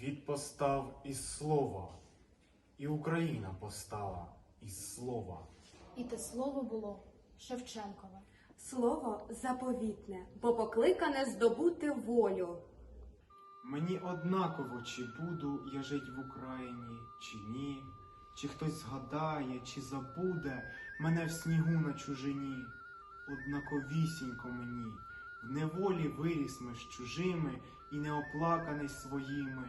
Світ постав із слова, і Україна постала із слова. І те слово було Шевченкове. Слово заповітне, бо покликане здобути волю. Мені однаково, чи буду я жить в Україні, чи ні, чи хтось згадає, чи забуде мене в снігу на чужині. Однаковісінько мені, в неволі виріс ми з чужими і неоплаканий своїми,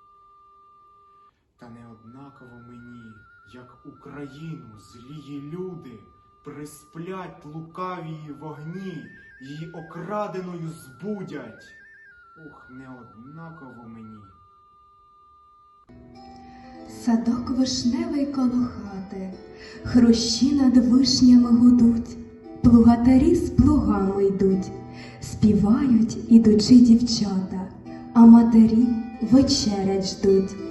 Та не однаково мені, як Україну злії люди присплять лукавії вогні, її окраденою збудять. Ох, не однаково мені. Садок вишневий коло хати, хрущі над вишнями гудуть, плугатарі з плугами йдуть, співають ідучи дівчата, а матері вечерять ждуть.